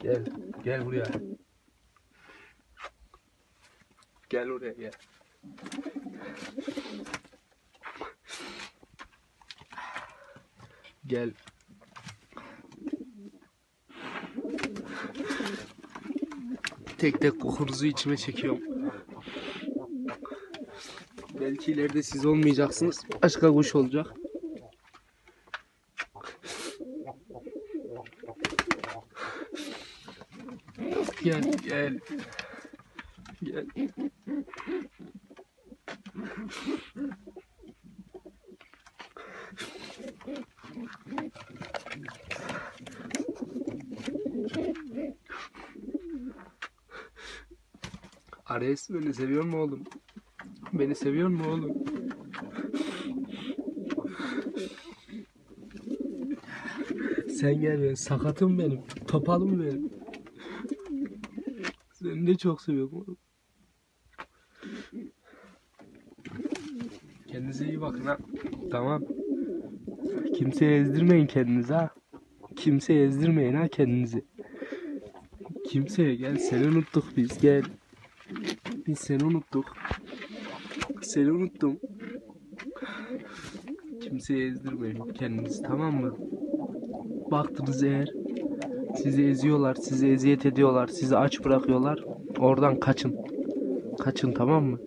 Gel. Gel buraya. Gel oraya gel. Gel. Tek tek kokunuzu içime çekiyorum. Belki ileride siz olmayacaksınız. Başka kuş olacak. Gel gel. Gel. Ares beni seviyor mu oğlum? Beni seviyor mu oğlum? Sen gel sakatım benim. Topalım benim. Seni de çok seviyorum oğlum. Kendinize iyi bakın ha. Tamam. Kimseye ezdirmeyin kendinizi ha. Kimseye ezdirmeyin ha kendinizi. Kimseye gel seni unuttuk biz gel. Biz seni unuttuk. Seni unuttum. Kimseye ezdirmeyin kendinizi tamam mı? Baktınız eğer sizi eziyorlar, sizi eziyet ediyorlar, sizi aç bırakıyorlar. Oradan kaçın. Kaçın tamam mı?